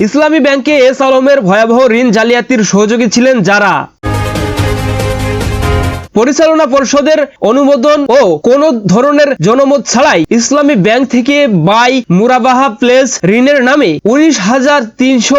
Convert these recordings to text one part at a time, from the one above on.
ইসলামী ব্যাংকে এস আলমের ভয়াবহ ঋণ জালিয়াতির সহযোগী ছিলেন যারা। পরিচালনা পরিষদের অনুমোদন ও কোন ধরনের জনমত ছাড়াই ইসলামী ব্যাংক থেকে বাই মুরাবাহা প্লেস ঋণের নামে উনিশ হাজার তিনশো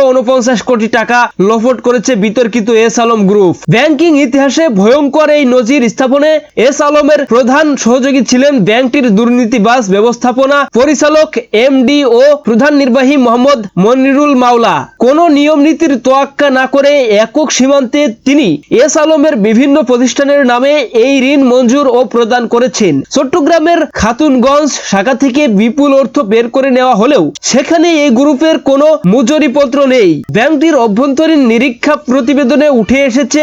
কোটি টাকা লফট করেছে বিতর্কিত এস আলম গ্রুপ। ব্যাংকিং ইতিহাসে ভয়ঙ্কর এই নজির স্থাপনে এস আলমের প্রধান সহযোগী ছিলেন ব্যাংকটির দুর্নীতিবাজ ব্যবস্থাপনা পরিচালক এমডি ও প্রধান নির্বাহী মোহাম্মদ মনিরুল মাওলা। কোন নিয়ম নীতির তোয়াক্কা না করে একক সীমান্তে তিনি এস আলমের বিভিন্ন প্রতিষ্ঠানের নামে এই ঋণ মঞ্জুর ও প্রদান করেছেন। চট্টগ্রামের খাতুনগঞ্জ শাখা থেকে বিপুল অর্থ বের করে নেওয়া হলেও সেখানে এই গ্রুপের কোনো মজুরিপত্র নেই। ব্যাংকটির অভ্যন্তরীণ নিরীক্ষা প্রতিবেদনে উঠে এসেছে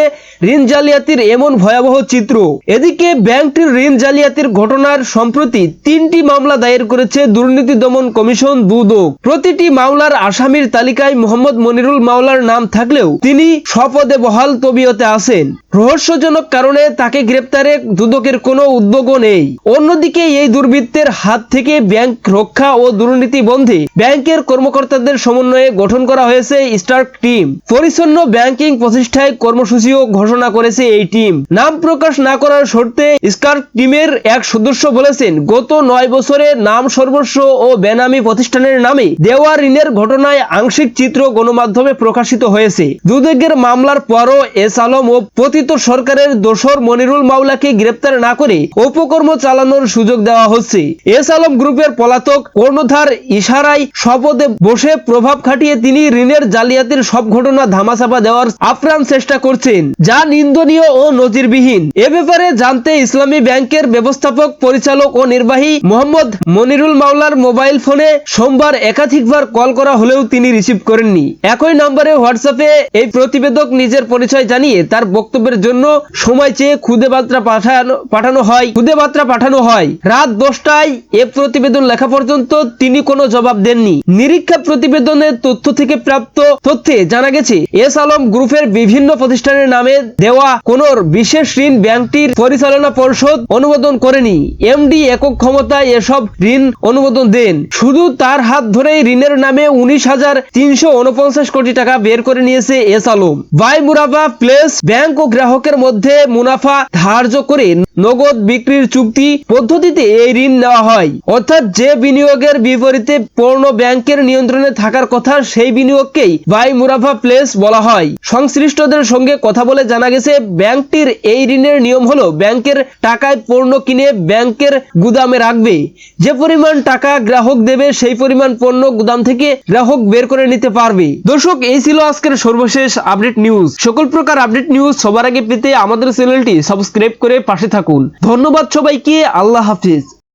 ঋণ জালিয়াতির এমন ভয়াবহ চিত্র। এদিকে ব্যাংকটির ঋণ জালিয়াতির ঘটনার সম্প্রতি তিনটি মামলা দায়ের করেছে দুর্নীতি দমন কমিশন দুদক প্রতিটি মামলার আসামির তালিকায় মোহাম্মদ মনিরুল মাওলার নাম থাকলেও তিনি স্বপদে বহাল তবিয়তে আছেন। রহস্যজনক কারণে তাকে গ্রেপ্তারে দুদকের কোনো উদ্যোগও নেই। অন্যদিকে এই দুর্বৃত্তের হাত থেকে ব্যাংক রক্ষা ও দুর্নীতি বন্ধে ব্যাংকের কর্মকর্তাদের সমন্বয়ে গঠন করা হয়েছে স্টার্ক টিম। পরিচ্ছন্ন ব্যাংকিং প্রতিষ্ঠায় কর্মসূচিও ঘোষণা করেছে এই টিম। নাম প্রকাশ না করার শর্তে স্টার্ক টিমের এক সদস্য বলেছেন, গত নয় বছরে নাম সর্বস্ব ও বেনামি প্রতিষ্ঠানের নামে দেওয়া ঋণের ঘটনায় আংশিক চিত্র গণমাধ্যমে প্রকাশিত হয়েছে। দুদকের মামলার পরও এস আলম ও পতিত সরকারের দোসর মনিরুল মাওলাকে গ্রেপ্তার না করে অপকর্ম চালানোর সুযোগ দেওয়া হচ্ছে। এস আলম গ্রুপের পলাতক কর্ণধার ইশারায় শপথে বসে প্রভাব খাটিয়ে তিনি ঋণের জালিয়াতির সব ঘটনা ধামাচাপা দেওয়ার আপ্রাণ চেষ্টা করছেন, যা নিন্দনীয় ও নজিরবিহীন। এ ব্যাপারে জানতে ইসলামী ব্যাংকের ব্যবস্থাপক, পরিচালক ও নির্বাহী মোহাম্মদ মনিরুল মাওলার মোবাইল ফোনে সোমবার একাধিকবার কল করা হলেও তিনি রিসিভ করেননি। একই নম্বরে হোয়াটসঅ্যাপে এই প্রতিবেদক নিজের পরিচয় জানিয়ে তার বক্তব্যের জন্য সময় চেয়ে খুদে বার্তা পাঠানো পাঠানো হয়। খুদে বার্তা পাঠানো হয়। রাত দশটায় এ প্রতিবেদন লেখা পর্যন্ত তিনি কোনো জবাব দেননি। নিরীক্ষা প্রতিবেদনের তথ্য থেকে প্রাপ্ত তথ্যে জানা গেছে, এস আলম গ্রুপের বিভিন্ন প্রতিষ্ঠানের নামে দেওয়া কোন বিশেষ ঋণ ব্যাংকটির পরিচালনা পরিষদ অনুমোদন করেনি। এমডি একক ক্ষমতায় এসব ঋণ অনুমোদন দেন। শুধু তার হাত ধরেই ঋণের নামে উনিশ হাজার তিনশো উনপঞ্চাশ কোটি টাকা বের করে নিয়েছে এস আলম। বাই মুরাবা প্লেস ব্যাংক ও গ্রাহকের মধ্যে মুনাফা ধার্য করে নগদ বিক্রির চুক্তি পদ্ধতিতে এই ঋণ নেওয়া হয়। অর্থাৎ যে বিনিয়োগের বিপরীতে পূর্ণ ব্যাংকের নিয়ন্ত্রণে থাকার কথা সেই বিনিয়োগকেই বাই মুরাফা প্লেস বলা হয়। সংশ্লিষ্টদের সঙ্গে কথা বলে জানা গেছে, ব্যাংকটির এই ঋণের নিয়ম হলো ব্যাংকের টাকায় পণ্য কিনে ব্যাংকের গুদামে রাখবে। যে পরিমাণ টাকা গ্রাহক দেবে, সেই পরিমাণ পণ্য গুদাম থেকে গ্রাহক বের করে নিতে পারবে। দর্শক, এই ছিল আজকের সর্বশেষ আপডেট নিউজ। সকল প্রকার আপডেট নিউজ সবার আগে পেতে আমাদের চ্যানেলটি সাবস্ক্রাইব করে পাশে থাকুন। ধন্যবাদ সবাইকে আল্লাহ হাফিজ।